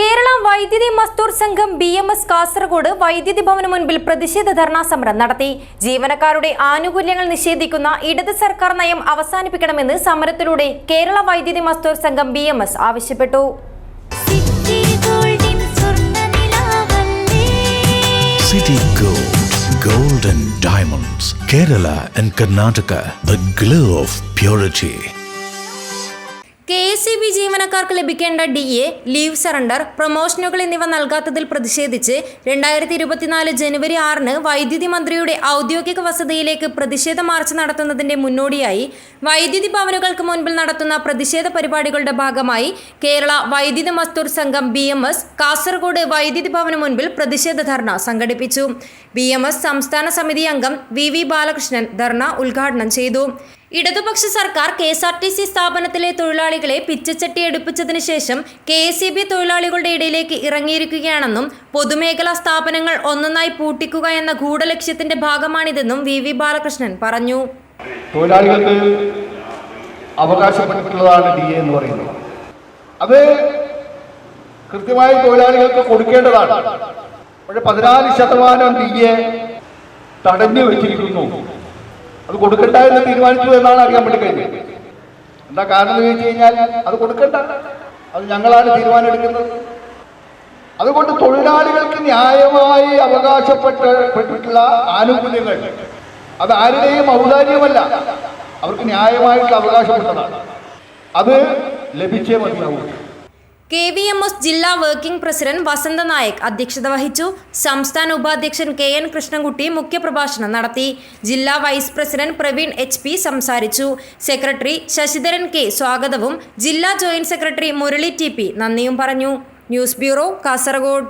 Kerala Vaidyuthi Mazdoor Sangham B M S Kasaragod വൈദ്യുതി ഭവന് മുൻപിൽ പ്രതിഷേധ ധർണാ സമരം നടത്തി. ജീവനക്കാരുടെ ആനുകൂല്യങ്ങൾ നിഷേധിക്കുന്ന ഇടത് സർക്കാർ നയം അവസാനിപ്പിക്കണമെന്ന് സമരത്തിലൂടെ Kerala Vaidyuthi Mazdoor Sangham B M S ആവശ്യപ്പെട്ടു. City Gold, Gold and Diamonds, Kerala and Karnataka, the glow of purity. C B ജീവനക്കാർക്ക് ലഭിക്കേണ്ട ഡി എ ലീവ് സറണ്ടർ പ്രൊമോഷനുകൾ എന്നിവ നൽകാത്തതിൽ പ്രതിഷേധിച്ച് രണ്ടായിരത്തി ഇരുപത്തിനാല് ജനുവരി ആറിന് വൈദ്യുതി മന്ത്രിയുടെ ഔദ്യോഗിക വസതിയിലേക്ക് പ്രതിഷേധ മാർച്ച് നടത്തുന്നതിന്റെ മുന്നോടിയായി വൈദ്യുതി ഭവനുകൾക്ക് മുൻപിൽ നടത്തുന്ന പ്രതിഷേധ പരിപാടികളുടെ ഭാഗമായി Kerala Vaidyuthi Mazdoor Sangham B M S Kasaragod വൈദ്യുതി ഭവന് മുൻപിൽ പ്രതിഷേധ ധർണ സംഘടിപ്പിച്ചു. ബി എം എസ് സംസ്ഥാന സമിതി അംഗം വി വി ബാലകൃഷ്ണൻ ധർണ ഉദ്ഘാടനം ചെയ്തു. ഇടതുപക്ഷ സർക്കാർ K S R T C സ്ഥാപനത്തിലെ തൊഴിലാളികളെ പിച്ചച്ചട്ടി എടുപ്പിച്ചതിന് ശേഷം കെ എസ് ഇ ബി തൊഴിലാളികളുടെ ഇടയിലേക്ക് ഇറങ്ങിയിരിക്കുകയാണെന്നും പൊതുമേഖലാ സ്ഥാപനങ്ങൾ ഒന്നൊന്നായി പൂട്ടിക്കുക എന്ന ഗൂഢലക്ഷ്യത്തിന്റെ ഭാഗമാണിതെന്നും വി വി ബാലകൃഷ്ണൻ പറഞ്ഞു. തൊഴിലാളികൾക്ക് അവകാശപ്പെട്ടിട്ടുള്ളതാണ് ഡി എ എന്ന് പറയുന്നത്. അത് കൃത്യമായി തൊഴിലാളികൾക്ക് കൊടുക്കേണ്ടതാണ്. പക്ഷെ പതിനാല് ശതമാനം ഡി എ തടഞ്ഞു വെച്ചിരിക്കുന്നു. അത് കൊടുക്കണ്ട എന്ന് തീരുമാനിച്ചു എന്നാണ് അറിയാൻ വേണ്ടി കഴിഞ്ഞത്. എന്താ കാരണം എന്ന് ചോദിച്ചു കഴിഞ്ഞാൽ അത് കൊടുക്കണ്ട. അത് ഞങ്ങളാണ് തീരുമാനം എടുക്കുന്നത് അതുകൊണ്ട് തൊഴിലാളികൾക്ക് ന്യായമായി അവകാശപ്പെട്ടിട്ടുള്ള ആനുകൂല്യങ്ങൾ അത് ആരുടെയും ഔദാര്യമല്ല. അവർക്ക് ന്യായമായിട്ട് അവകാശപ്പെട്ടതാണ്. അത് ലഭിച്ചേ മതിയാവൂ. കെ വി എം എസ് ജില്ലാ വർക്കിംഗ് പ്രസിഡന്റ് വസന്ത നായക് അധ്യക്ഷത വഹിച്ചു. സംസ്ഥാന ഉപാധ്യക്ഷൻ കെ എൻ കൃഷ്ണൻകുട്ടി മുഖ്യപ്രഭാഷണം നടത്തി. ജില്ലാ vice president Praveen H P സംസാരിച്ചു. സെക്രട്ടറി ശശിധരൻ കെ സ്വാഗതവും. ജില്ലാ joint secretary Murali T P നന്ദിയും പറഞ്ഞു. News bureau Kasaragod.